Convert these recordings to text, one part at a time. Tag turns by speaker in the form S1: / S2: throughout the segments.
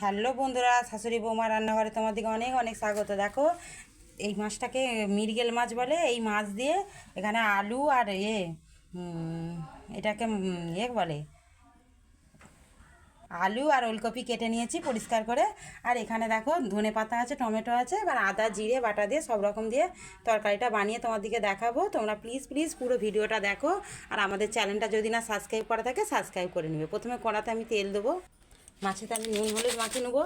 S1: Hello বন্ধুরা, শাশুড়ি বৌমা রান্নাঘরে তোমাদেরকে অনেক অনেক স্বাগত। দেখো, এই মাছটাকে মিরগেল মাছ বলে, এই মাছ দিয়ে এখানে আলু আর এ এটাকে এ বলে, আলু আর ওলকপি কেটে নিয়েছি পরিষ্কার করে। আর এখানে দেখো, ধনে পাতা আছে, টমেটো আছে, এবার আদা, জিরে, বাটা দিয়ে সব রকম দিয়ে তরকারিটা বানিয়ে তোমাদেরকে দেখাবো। তোমরা প্লিজ প্লিজ পুরো ভিডিওটা দেখো। আর আমাদের চ্যানেলটা যদি না সাবস্ক্রাইব করা থাকে সাবস্ক্রাইব করে নেবে। প্রথমে কড়াতে আমি তেল দেবো। মাছেতে আমি নুন, হলুদ মাখিয়ে নেব।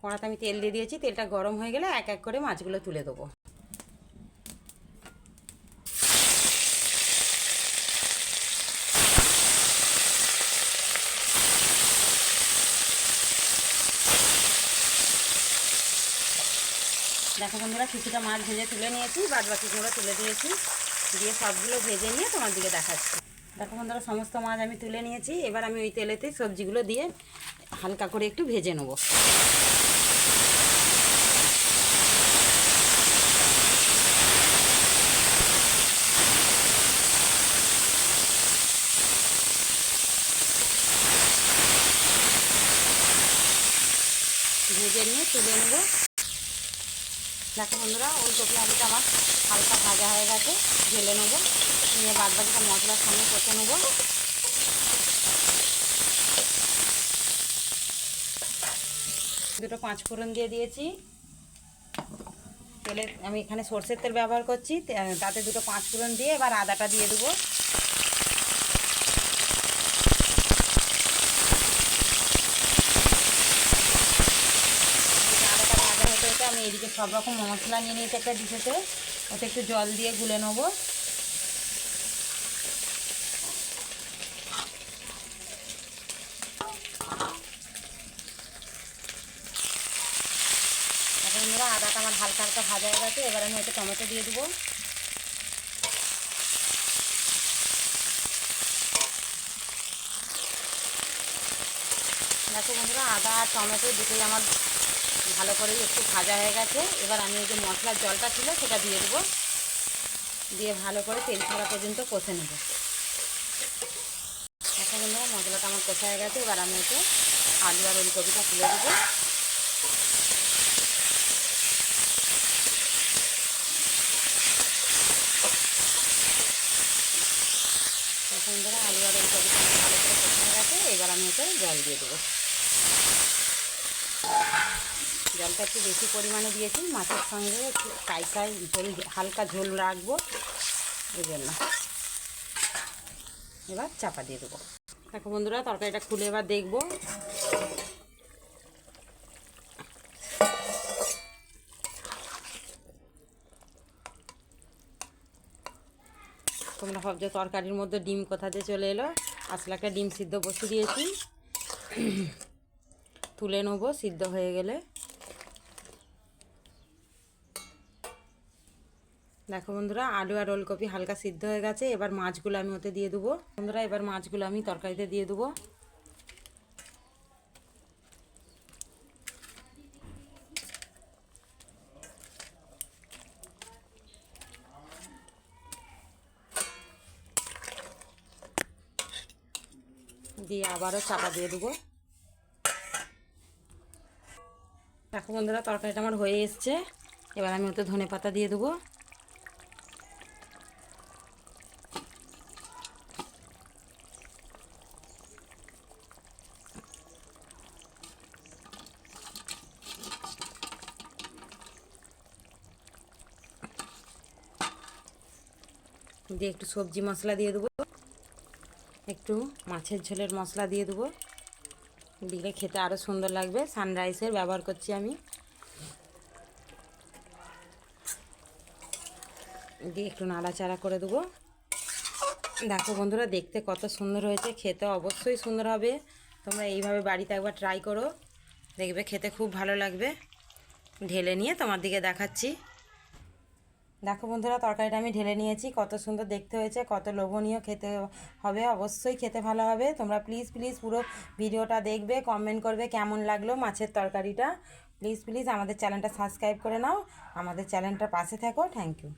S1: কড়াতে আমি তেল দিয়ে দিয়েছি, তেলটা গরম হয়ে গেলে এক এক করে মাছগুলো তুলে দেবো। দেখো বন্ধুরা, কিছুটা মাছ ভেজে তুলে নিয়েছি বাদ বাকিগুলো তুলে দিয়েছি। দিয়ে সবগুলো ভেজে নিয়ে তোমার দিকে দেখাচ্ছি। দেখো বন্ধুরা, সমস্ত মাছ আমি তুলে নিয়েছি। এবার আমি ওই তেলেতে সবজিগুলো দিয়ে হালকা করে একটু ভেজে নেব। ভেজে নিয়ে তুলে নেব। দেখো বন্ধুরা, ওই কপি আলুটা আমার হালকা ভাজা হয়ে গেছে, ঢেলে নেব। নিয়ে বাদ বাকিটা মশলার সঙ্গে কষে নেব। দুটো পাঁচ ফোড়ন দিয়ে দিয়েছি। তেলে আমি এখানে সর্ষের তেল ব্যবহার করছি তাতে দুটো পাঁচ ফোড়ন দিয়ে এবার আদাটা দিয়ে দেবো আদাটা ভাজা হতে হতে আমি এদিকে সব রকম মশলা নিয়ে নিয়েছি একটা ডিশেতে। ওতে একটু জল দিয়ে গুলে নেব। বন্ধুরা, আদাটা আমার হালকা হালকা ভাজা হয়ে গেছে, এবার আমি হয়তো টমেটো দিয়ে দেবো। দেখো বন্ধুরা, আদা আর টমেটো দুটোই আমার ভালো করে একটু ভাজা হয়ে গেছে। এবার আমি এই যে মশলার জলটা ছিল, সেটা দিয়ে দেবো। দিয়ে ভালো করে তেল ছাড়া পর্যন্ত কষে নেব। দেখো বন্ধুরা, মশলাটা আমার কষা হয়ে গেছে। এবার আমি এতে আলু আর ওলকপিটা তুলে দেবো। এখন ধরে আলু আর ওলকপিটা ভালো করে কষা হয়ে গেছে। এবার আমি ওতে জল দিয়ে দেবো। জলটা একটু বেশি পরিমাণে দিয়েছি, মাছের সঙ্গে একটু কাইসাই ঝোল, হালকা ঝোল রাখব, এই জন্য। এবার চাপা দিয়ে দেবো। দেখো বন্ধুরা, তরকারিটা খুলে এবার দেখব। তোমরা ভাবছ তরকারির মধ্যে ডিম কোথা দিয়ে চলে এলো? আসলে একটা ডিম সিদ্ধ বসিয়ে দিয়েছি। তুলে নেব, সিদ্ধ হয়ে গেলে। দেখো বন্ধুরা, আলু আর ওলকপি হালকা সিদ্ধ হয়ে গেছে, এবার মাছগুলো আমি ওতে দিয়ে দেবো। বন্ধুরা, এবার মাছগুলো আমি তরকারিতে দিয়ে দেবো। দিয়ে আবারও চাপা দিয়ে দেবো। দেখো বন্ধুরা, তরকারিটা আমার হয়ে এসছে। এবার আমি ওতে ধনে পাতা দিয়ে দেবো। দিয়ে একটু সবজি মশলা দিয়ে দেবো। একটু মাছের ঝোলের মশলা দিয়ে দেবো। দিলে খেতে আরও সুন্দর লাগবে। সানরাইসের ব্যবহার করছি আমি। দিয়ে একটু নাড়াচাড়া করে দেবো। দেখো বন্ধুরা, দেখতে কত সুন্দর হয়েছে। খেতে অবশ্যই সুন্দর হবে। তোমরা এইভাবে বাড়িতে একবার ট্রাই করো। দেখবে খেতে খুব ভালো লাগবে। ঢেলে নিয়ে তোমার দিকে দেখাচ্ছি। দেখো বন্ধুরা, তরকারিটা আমি ঢেলে নিয়েছি। কত সুন্দর দেখতে হয়েছে, কত লোভনীয় খেতে হবে, অবশ্যই খেতে ভালো হবে। তোমরা প্লিজ প্লিজ পুরো ভিডিওটা দেখবে কমেন্ট করবে কেমন লাগল মাছের তরকারিটা। প্লিজ প্লিজ আমাদের চ্যানেলটা সাবস্ক্রাইব করে নাও। আমাদের চ্যানেলটার পাশে থাকো। Thank you